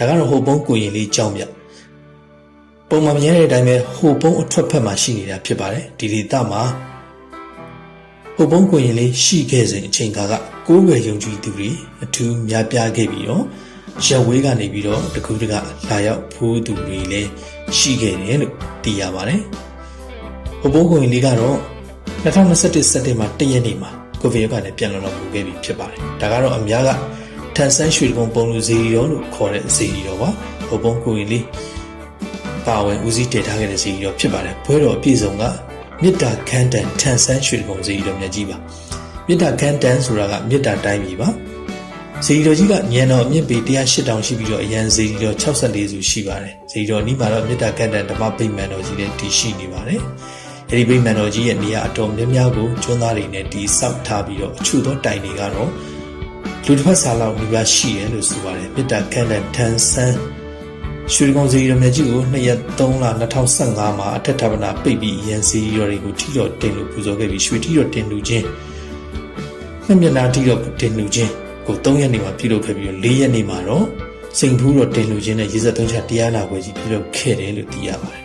ဒါကတော့ဟိုပုံးကိုရင်လေးကြောင်းပြပုံမှန်မြဲတဲ့အတိုင်းပဲဟိုပုံးအထွက်ဖက်မှာရှိနေတာဖြစ်ပါတယ်ဒီဒေသမှာဟိုပုံးကိုရင်လေးရှိခဲ့စဉ်အချိန်ကကကိုးဝယ်ယုံကြည်သူတွေအထူးများပြားခဲ့ပြီးတော့ရက်ဝေးကနေပြီးတော့တကူတကလာရောက်ဖိုးသူတွေလည်းရှိခဲ့တယ်လို့သိရပါတယ်ဟိုပုံးကိုရင်လေးကတော့2021စက်တင်ဘာ1ရက်နေ့မှာကိုဗစ်ရောဂါနဲ့ပြန်လည်လာမှုခဲ့ပြီဖြစ်ပါတယ်ဒါကတော့အများက ထန်ဆန်းရွှေကုန်းပုံလူဇီရောလို့ခေါ်တဲ့ဇီရောပါဟိုပုံးကိုရင်လေးပါဝင်ဦးစီးတည်ထားခဲ့တဲ့စီရီတော်ဖြစ်ပါတယ်ဘွဲတော်အပြည့်စုံကမေတ္တာခမ်းတန်ထန်ဆန်းရွှေကုံစီရီတော်မြတ်ကြီးပါမေတ္တာခမ်းတန်ဆိုတာကမေတ္တာတိုင်းပြည်ပါစီရီတော်ကြီးကညံတော်အမြင့်ပေ108တောင်ရှိပြီးတော့အရန်စီရီတော်64စုရှိပါတယ်စီရီတော်နီးမှာတော့မေတ္တာခမ်းတန်ဓမ္မပိဋ္ဌမန်တော်ကြီးလည်းတည်ရှိနေပါတယ်အဲဒီပိဋ္ဌမန်တော်ကြီးရဲ့နေရာအတော်များများကိုကျွန်းသားတွေနဲ့ဒီဆောက်ထားပြီးတော့အချို့သောတိုင်တွေကတော့ လူတစ်ဖက်စာလောက်မိပါရှိတယ်လို့ဆိုပါတယ်မေတ္တာခမ်းတန်ထန်ဆန်းရွှေကုံစီရမြကြီးကို2ရက်3လ2015မှာအထက်ထပ်ပနာပိတ်ပြီးရန်စီရော်တွေကိုထိတော့တင်လို့ပူဇော်ခဲ့ပြီးရွှေထိတော့တင်လူချင်းနှစ်မျက်နှာထိတော့တင်လူချင်းကို3ရက်နေမှာပြုလုပ်ခဲ့ပြီးတော့4ရက်နေမှာတော့စိန်ဖူးတော့တင်လူချင်းနဲ့ရေစက်သုံးချတရားနာပွဲကြီးပြုလုပ်ခဲ့တယ်လို့သိရပါတယ်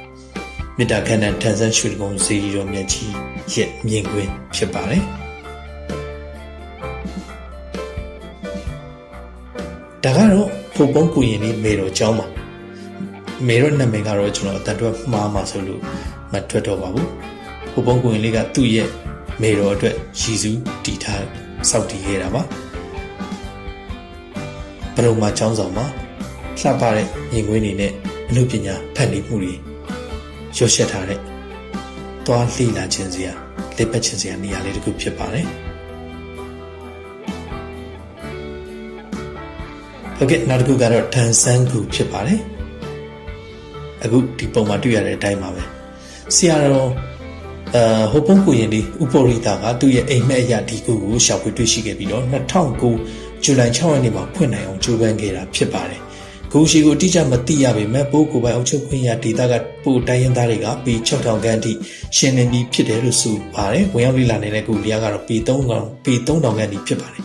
မေတ္တာခန္ဓာထန်ဆန်းရွှေကုံစီရော်မြကြီးရဲ့မြင်ကွင်းဖြစ်ပါတယ် ဒါကတော့ဖူပုံးကူရင်လေးမေတော်ကျောင်းပါမေတော်နာမည်ကတော့ကျွန်တော်အတတ်တော့မှားမှာဆိုလို့မထွက်တော့ပါဘူးဖူပုံးကူရင်လေးကသူ့ရဲ့မေတော်အတွက်ရည်စူးတည်ထားစောက်တည်ခဲ့တာပါဘရုံမှာကျောင်းဆောင်မှာလှပတဲ့ညီငွေနေနဲ့အမှုပညာဖန်တီးမှုတွေရွှတ်ရှက်ထားတဲ့သွားလှိလာခြင်းစရာလက်ပတ်ခြင်းစရာနေရာလေးတစ်ခုဖြစ်ပါတယ် ဟုတ်ကဲ့နောက်တစ်ခုကတော့ဒန်ဆန်းကူဖြစ်ပါတယ်။အခုဒီပုံမှာတွေ့ရတဲ့အတိုင်းပါပဲဆရာတော်အဲဟိုပုံကိုရင်ဒီဥပရိတာကသူ့ရဲ့အိမ်မက်အရာဒီကုကိုရှာဖွေတွေ့ရှိခဲ့ပြီးတော့2009ဇူလိုင်6ရက်နေ့မှာဖွင့်နိုင်အောင်ကြိုးပမ်းခဲ့တာဖြစ်ပါတယ်။ဂူရှိကိုအတိအကျမသိရပေမဲ့ပိုးကိုပိုင်အုပ်ချုပ်ခွင့်ရဒေတာကပို့တိုင်းရင်းသားတွေကပေ6000ခန်းအထိရှင်းလင်းပြီးဖြစ်တယ်လို့ဆိုပါတယ်။ဝင်ရောက်လေ့လာနေတဲ့ဂူလျာကတော့ပေ3000ပေ3000ခန်းအထိဖြစ်ပါတယ်။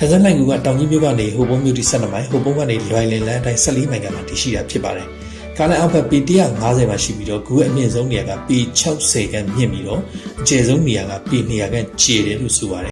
တဇက်နိုင်ကူကတောင်ကြီးမြို့ကနေဟိုပုံမြို့တိ12မိုင်ဟိုပုံကနေလွိုင်လင်လန်းအတိုင်း14မိုင်ကမှတည်ရှိတာဖြစ်ပါတယ်။ကားလန်အောက်ဘက်ပေ150 မှာရှိပြီးတော့ဂူရဲ့အမြင့်ဆုံးနေရာကပေ60ခန်းမြင့်ပြီးတော့အကျယ်ဆုံးနေရာကပေ200ခန်းကျယ်တယ်လို့ဆိုပါတယ်